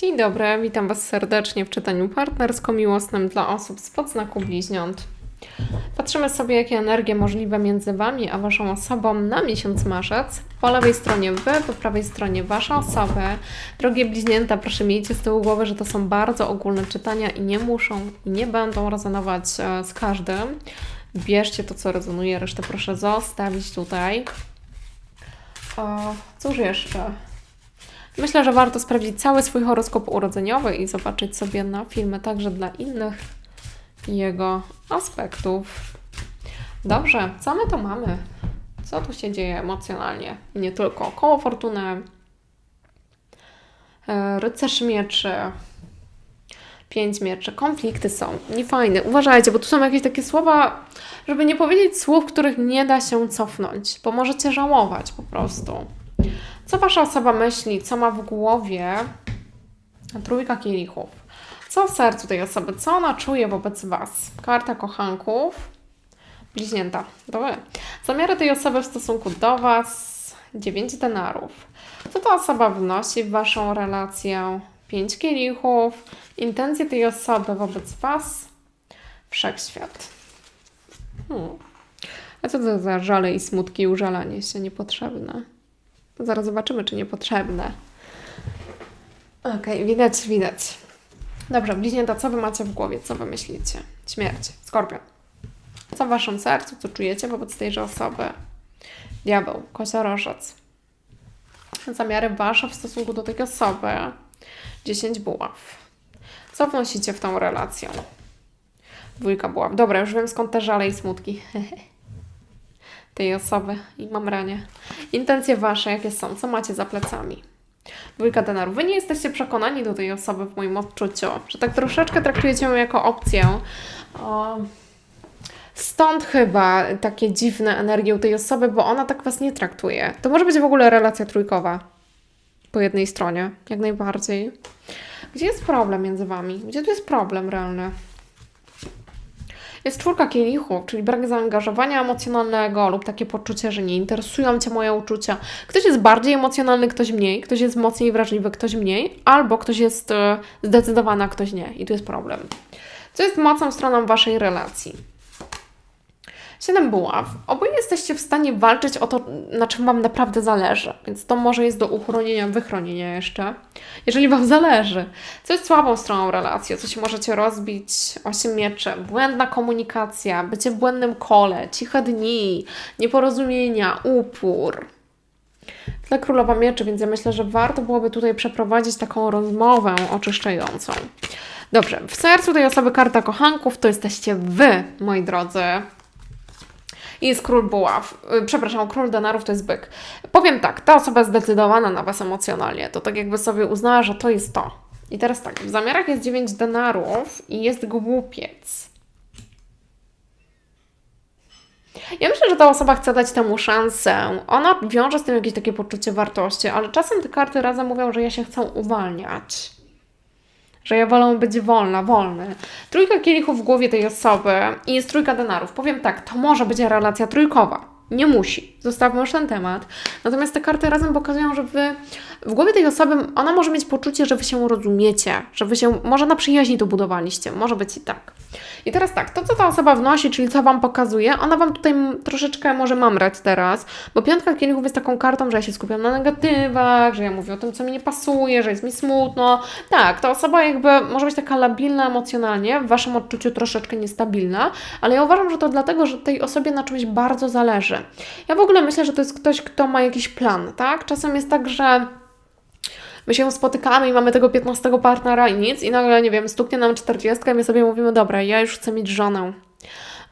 Dzień dobry, witam Was serdecznie w czytaniu partnersko-miłosnym dla osób z podznaku bliźniąt. Patrzymy sobie, jakie energie możliwe między Wami a Waszą osobą na miesiąc marzec. Po lewej stronie Wy, po prawej stronie Wasza osoba. Drogie bliźnięta, proszę miejcie z tyłu głowy, że to są bardzo ogólne czytania i nie muszą i nie będą rezonować e, z każdym. Bierzcie to, co rezonuje, resztę proszę zostawić tutaj. O, cóż jeszcze? Myślę, że warto sprawdzić cały swój horoskop urodzeniowy i zobaczyć sobie na filmy także dla innych jego aspektów. Dobrze, co my to mamy? Co tu się dzieje emocjonalnie? Nie tylko. Koło fortuny, e, rycerz mieczy, pięć mieczy, konflikty są niefajne. Uważajcie, bo tu są jakieś takie słowa, żeby nie powiedzieć słów, których nie da się cofnąć, bo możecie żałować po prostu. Co wasza osoba myśli, co ma w głowie? Trójka kielichów. Co w sercu tej osoby? Co ona czuje wobec was? Karta kochanków. Bliźnięta. To wy. Zamiary tej osoby w stosunku do was. Dziewięć denarów. Co ta osoba wnosi w waszą relację? Pięć kielichów. Intencje tej osoby wobec was. Wszechświat. Hmm. A co to za żale i smutki i użalanie się niepotrzebne? Zaraz zobaczymy, czy niepotrzebne. Okej, widać, widać. Dobrze, bliźnięta, co wy macie w głowie? Co wy myślicie? Śmierć, skorpion. Co w waszym sercu? Co czujecie wobec tejże osoby? Diabeł, kosiorożec. Zamiary wasze w stosunku do tej osoby. 10 buław. Co wnosicie w tą relację? Dwójka buław. Dobra, już wiem skąd te żale i smutki. tej osoby i mam ranie. Intencje wasze, jakie są? Co macie za plecami? Dwójka denarów. Wy nie jesteście przekonani do tej osoby w moim odczuciu, że tak troszeczkę traktujecie ją jako opcję. Stąd chyba takie dziwne energie u tej osoby, bo ona tak was nie traktuje. To może być w ogóle relacja trójkowa po jednej stronie, jak najbardziej. Gdzie jest problem między wami? Gdzie tu jest problem realny? Jest czwórka kielichów, czyli brak zaangażowania emocjonalnego lub takie poczucie, że nie interesują Cię moje uczucia. Ktoś jest bardziej emocjonalny, ktoś mniej, ktoś jest mocniej wrażliwy, ktoś mniej, albo ktoś jest e, zdecydowany, a ktoś nie. I tu jest problem. Co jest mocną stroną Waszej relacji? Siedem buław. Oboje jesteście w stanie walczyć o to, na czym Wam naprawdę zależy, więc to może jest do uchronienia, wychronienia jeszcze, jeżeli Wam zależy. Co jest słabą stroną relacji, o co się możecie rozbić? Osiem mieczy, błędna komunikacja, bycie w błędnym kole, ciche dni, nieporozumienia, upór. Dla królowa mieczy, więc ja myślę, że warto byłoby tutaj przeprowadzić taką rozmowę oczyszczającą. Dobrze, w sercu tej osoby karta kochanków to jesteście Wy, moi drodzy. I jest król buław. Y, Przepraszam, król denarów to jest byk. Powiem tak, ta osoba zdecydowana na Was emocjonalnie. To tak jakby sobie uznała, że to jest to. I teraz tak, w zamiarach jest 9 denarów i jest głupiec. Ja myślę, że ta osoba chce dać temu szansę. Ona wiąże z tym jakieś takie poczucie wartości, ale czasem te karty razem mówią, że ja się chcę uwalniać. Że ja wolę być wolna, wolny. Trójka kielichów w głowie tej osoby i jest trójka denarów. Powiem tak, to może być relacja trójkowa. Nie musi. Zostawmy już ten temat. Natomiast te karty razem pokazują, że wy w głowie tej osoby, ona może mieć poczucie, że wy się rozumiecie, że wy się, może na przyjaźni to budowaliście, może być i tak. I teraz tak, to co ta osoba wnosi, czyli co Wam pokazuje, ona Wam tutaj troszeczkę może mamrać teraz, bo piątka kielichów jest taką kartą, że ja się skupiam na negatywach, że ja mówię o tym, co mi nie pasuje, że jest mi smutno. Tak, ta osoba jakby może być taka labilna emocjonalnie, w Waszym odczuciu troszeczkę niestabilna, ale ja uważam, że to dlatego, że tej osobie na czymś bardzo zależy. Ja w ogóle myślę, że to jest ktoś, kto ma jakiś plan, tak? Czasem jest tak, że my się spotykamy i mamy tego 15 partnera i nic, i nagle, nie wiem, stuknie nam 40 i my sobie mówimy, dobra, ja już chcę mieć żonę.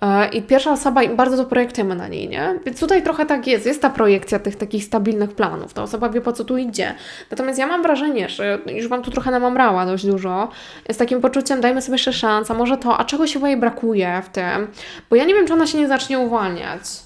E, I pierwsza osoba, i bardzo to projektujemy na niej, nie? Więc tutaj trochę tak jest, jest ta projekcja tych takich stabilnych planów. Ta osoba wie, po co tu idzie. Natomiast ja mam wrażenie, że już Wam tu trochę namamrała dość dużo, z takim poczuciem, dajmy sobie jeszcze szansę, może to, a czego się jej brakuje w tym? Bo ja nie wiem, czy ona się nie zacznie uwalniać.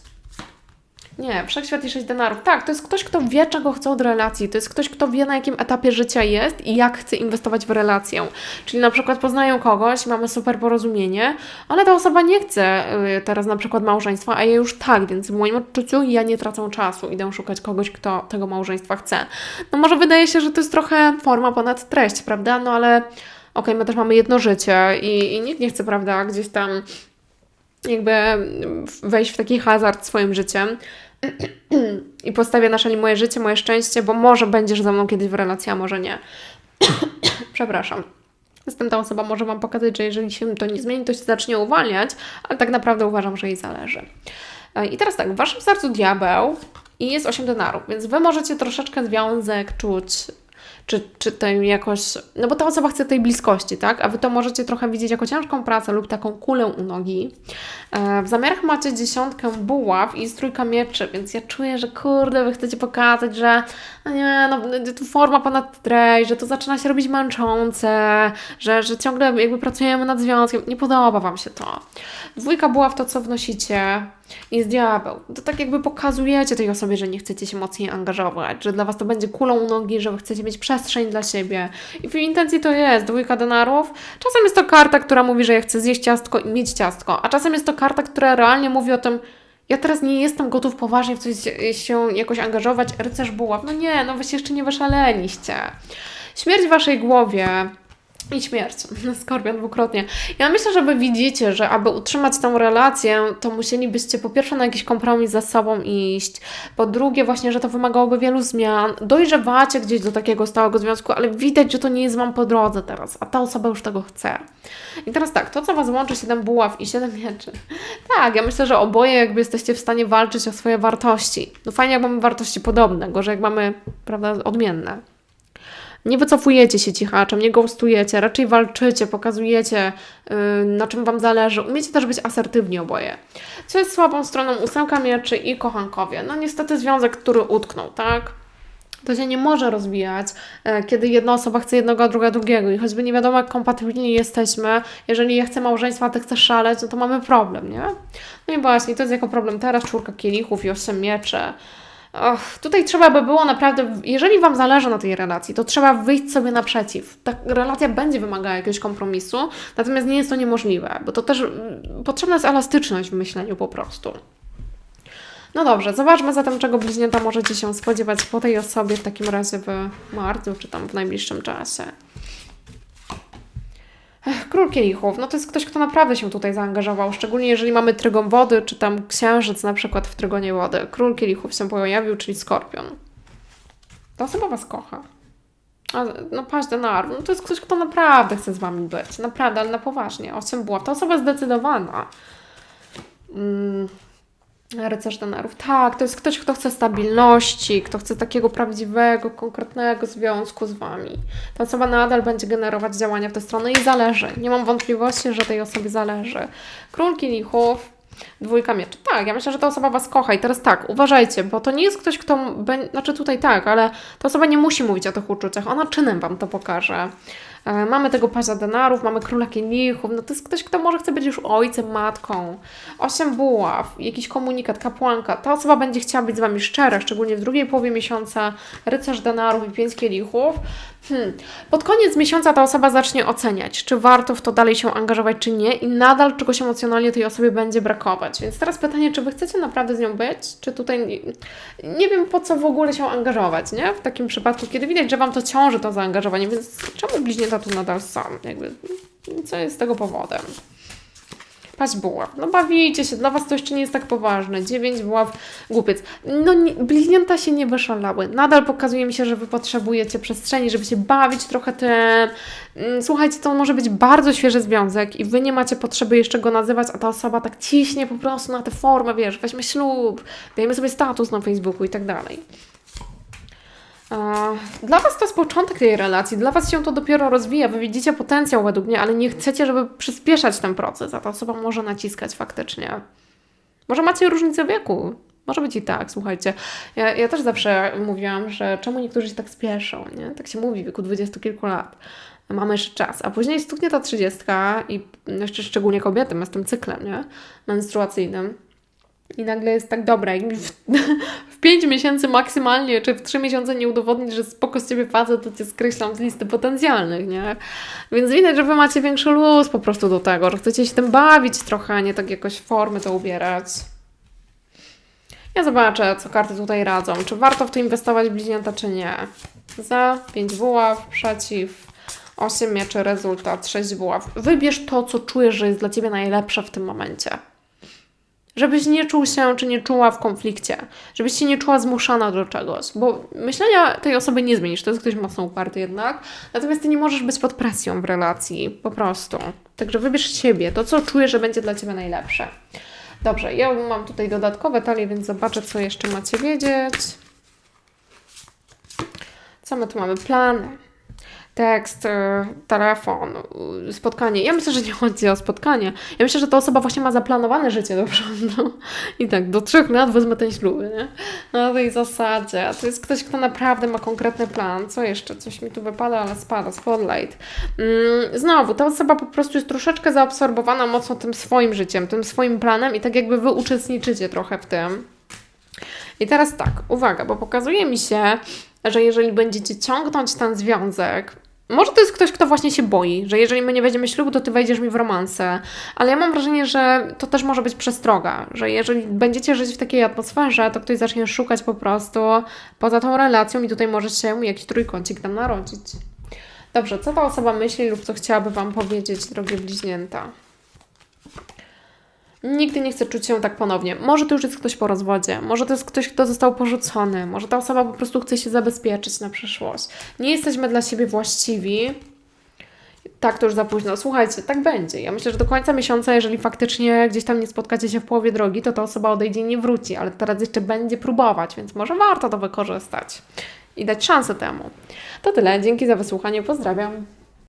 Nie, wszechświat i sześć denarów. Tak, to jest ktoś, kto wie, czego chce od relacji. To jest ktoś, kto wie, na jakim etapie życia jest i jak chce inwestować w relację. Czyli na przykład poznają kogoś, mamy super porozumienie, ale ta osoba nie chce y, teraz na przykład małżeństwa, a ja już tak, więc w moim odczuciu ja nie tracę czasu. Idę szukać kogoś, kto tego małżeństwa chce. No może wydaje się, że to jest trochę forma ponad treść, prawda? No ale okej, okay, my też mamy jedno życie i, i nikt nie chce, prawda, gdzieś tam jakby wejść w taki hazard swoim życiem i postawię na szali moje życie, moje szczęście, bo może będziesz ze mną kiedyś w relacji, a może nie. Przepraszam. Jestem ta osoba, może Wam pokazać, że jeżeli się to nie zmieni, to się zacznie uwalniać, ale tak naprawdę uważam, że jej zależy. E, I teraz tak, w Waszym sercu diabeł i jest 8 denarów, więc Wy możecie troszeczkę związek czuć czy, czy tej jakoś, no bo ta osoba chce tej bliskości, tak? A Wy to możecie trochę widzieć jako ciężką pracę lub taką kulę u nogi. E, w zamiarach macie dziesiątkę buław i trójka mieczy, więc ja czuję, że kurde, Wy chcecie pokazać, że nie, no to forma ponad treść, że to zaczyna się robić męczące, że, że ciągle jakby pracujemy nad związkiem. Nie podoba Wam się to. Dwójka buław to, co wnosicie, jest diabeł. To tak jakby pokazujecie tej osobie, że nie chcecie się mocniej angażować, że dla Was to będzie kulą u nogi, że Wy chcecie mieć przestrzeń dla siebie. I w intencji to jest dwójka denarów. Czasem jest to karta, która mówi, że ja chcę zjeść ciastko i mieć ciastko, a czasem jest to karta, która realnie mówi o tym, ja teraz nie jestem gotów poważnie w coś się jakoś angażować. Rycerz buław, no nie, no Wy się jeszcze nie wyszaleniście. Śmierć w Waszej głowie i śmierć. Skorpion dwukrotnie. Ja myślę, że wy widzicie, że aby utrzymać tą relację, to musielibyście po pierwsze na jakiś kompromis ze sobą iść, po drugie właśnie, że to wymagałoby wielu zmian. Dojrzewacie gdzieś do takiego stałego związku, ale widać, że to nie jest Wam po drodze teraz, a ta osoba już tego chce. I teraz tak, to co Was łączy, 7 buław i 7 mieczy. Tak, ja myślę, że oboje jakby jesteście w stanie walczyć o swoje wartości. No fajnie, jak mamy wartości podobne, gorzej jak mamy, prawda, odmienne. Nie wycofujecie się cichaczem, nie ghostujecie, raczej walczycie, pokazujecie, yy, na czym Wam zależy. Umiecie też być asertywni oboje. Co jest słabą stroną ósemka mieczy i kochankowie? No niestety związek, który utknął, tak? To się nie może rozwijać, e, kiedy jedna osoba chce jednego, a druga drugiego. I choćby nie wiadomo, jak kompatybilni jesteśmy, jeżeli ja chcę małżeństwa, a ty chcesz szaleć, no to mamy problem, nie? No i właśnie, to jest jako problem teraz, czwórka kielichów i osiem miecze. Och, tutaj trzeba by było naprawdę, jeżeli Wam zależy na tej relacji, to trzeba wyjść sobie naprzeciw. Ta relacja będzie wymagała jakiegoś kompromisu, natomiast nie jest to niemożliwe, bo to też mm, potrzebna jest elastyczność w myśleniu po prostu. No dobrze, zobaczmy zatem, czego bliźnięta możecie się spodziewać po tej osobie w takim razie w marcu, czy tam w najbliższym czasie. Król kielichów, no to jest ktoś, kto naprawdę się tutaj zaangażował, szczególnie jeżeli mamy trygon wody, czy tam księżyc na przykład w trygonie wody. Król kielichów się pojawił, czyli skorpion. Ta osoba Was kocha. A, no paść denar, no to jest ktoś, kto naprawdę chce z Wami być. Naprawdę, ale na poważnie. Osiem była. Ta osoba zdecydowana. Mm. Rycerz denarów. Tak, to jest ktoś, kto chce stabilności, kto chce takiego prawdziwego, konkretnego związku z Wami. Ta osoba nadal będzie generować działania w tę stronę i zależy. Nie mam wątpliwości, że tej osobie zależy. Król kielichów, dwójka mieczy. Tak, ja myślę, że ta osoba Was kocha. I teraz tak, uważajcie, bo to nie jest ktoś, kto... Znaczy tutaj tak, ale ta osoba nie musi mówić o tych uczuciach. Ona czynem Wam to pokaże. E, mamy tego pazia denarów, mamy króla kielichów, no to jest ktoś, kto może chce być już ojcem, matką. Osiem buław, jakiś komunikat, kapłanka. Ta osoba będzie chciała być z Wami szczera, szczególnie w drugiej połowie miesiąca, rycerz denarów i pięć kielichów. Hmm. Pod koniec miesiąca ta osoba zacznie oceniać, czy warto w to dalej się angażować, czy nie i nadal czegoś emocjonalnie tej osobie będzie brakować. Więc teraz pytanie, czy Wy chcecie naprawdę z nią być, czy tutaj nie, wiem po co w ogóle się angażować, nie? W takim przypadku, kiedy widać, że Wam to ciąży to zaangażowanie, więc czemu bliźnięta tu nadal są? Jakby, co jest tego powodem? Paść buław. No bawicie się, dla Was to jeszcze nie jest tak poważne. Dziewięć buław, głupiec. No nie, się nie wyszalały. Nadal pokazuje mi się, że Wy potrzebujecie przestrzeni, żeby się bawić trochę tym. Mm, słuchajcie, to może być bardzo świeży związek i Wy nie macie potrzeby jeszcze go nazywać, a ta osoba tak ciśnie po prostu na tę formę, wiesz, weźmy ślub, dajmy sobie status na Facebooku i tak dalej. Dla Was to jest początek tej relacji, dla Was się to dopiero rozwija, Wy widzicie potencjał według mnie, ale nie chcecie, żeby przyspieszać ten proces, a ta osoba może naciskać faktycznie. Może macie różnicę wieku, może być i tak, słuchajcie. Ja, ja też zawsze mówiłam, że czemu niektórzy się tak spieszą, nie? Tak się mówi w wieku dwudziestu kilku lat. Mamy jeszcze czas, a później stuknie ta trzydziestka i jeszcze szczególnie kobiety z tym cyklem, nie? Menstruacyjnym I nagle jest tak dobra. I w, w 5 miesięcy maksymalnie, czy w 3 miesiące nie udowodnisz, że spoko z ciebie facet, to cię skreślam z listy potencjalnych, nie? Więc widać, że wy macie większy luz po prostu do tego, że chcecie się tym bawić trochę, a nie tak jakoś formy to ubierać. Ja zobaczę, co karty tutaj radzą. Czy warto w to inwestować bliźnięta, czy nie. Za 5 buław, przeciw 8 mieczy, rezultat 6 buław. Wybierz to, co czujesz, że jest dla Ciebie najlepsze w tym momencie. Żebyś nie czuł się, czy nie czuła w konflikcie. Żebyś się nie czuła zmuszana do czegoś. Bo myślenia tej osoby nie zmienisz. To jest ktoś mocno uparty jednak. Natomiast Ty nie możesz być pod presją w relacji. Po prostu. Także wybierz siebie. To, co czujesz, że będzie dla Ciebie najlepsze. Dobrze, ja mam tutaj dodatkowe talie, więc zobaczę, co jeszcze macie wiedzieć. Co my tu mamy? Plany. Tekst, e, telefon, spotkanie. Ja myślę, że nie chodzi o spotkanie. Ja myślę, że ta osoba właśnie ma zaplanowane życie do przodu. I tak, do trzech lat wezmę ten ślub, nie? Na tej zasadzie. To jest ktoś, kto naprawdę ma konkretny plan. Co jeszcze? Coś mi tu wypada, ale spada. Spotlight. Mm, znowu, ta osoba po prostu jest troszeczkę zaabsorbowana mocno tym swoim życiem, tym swoim planem i tak jakby wy uczestniczycie trochę w tym. I teraz tak, uwaga, bo pokazuje mi się, że jeżeli będziecie ciągnąć ten związek, może to jest ktoś, kto właśnie się boi, że jeżeli my nie wejdziemy w ślub, to ty wejdziesz mi w romansę, ale ja mam wrażenie, że to też może być przestroga, że jeżeli będziecie żyć w takiej atmosferze, to ktoś zacznie szukać po prostu poza tą relacją i tutaj może się jakiś trójkącik tam narodzić. Dobrze, co ta osoba myśli lub co chciałaby Wam powiedzieć, drogie bliźnięta? Nigdy nie chcę czuć się tak ponownie. Może to już jest ktoś po rozwodzie, może to jest ktoś, kto został porzucony, może ta osoba po prostu chce się zabezpieczyć na przyszłość. Nie jesteśmy dla siebie właściwi. Tak, to już za późno. Słuchajcie, tak będzie. Ja myślę, że do końca miesiąca, jeżeli faktycznie gdzieś tam nie spotkacie się w połowie drogi, to ta osoba odejdzie i nie wróci, ale teraz jeszcze będzie próbować, więc może warto to wykorzystać i dać szansę temu. To tyle. Dzięki za wysłuchanie. Pozdrawiam.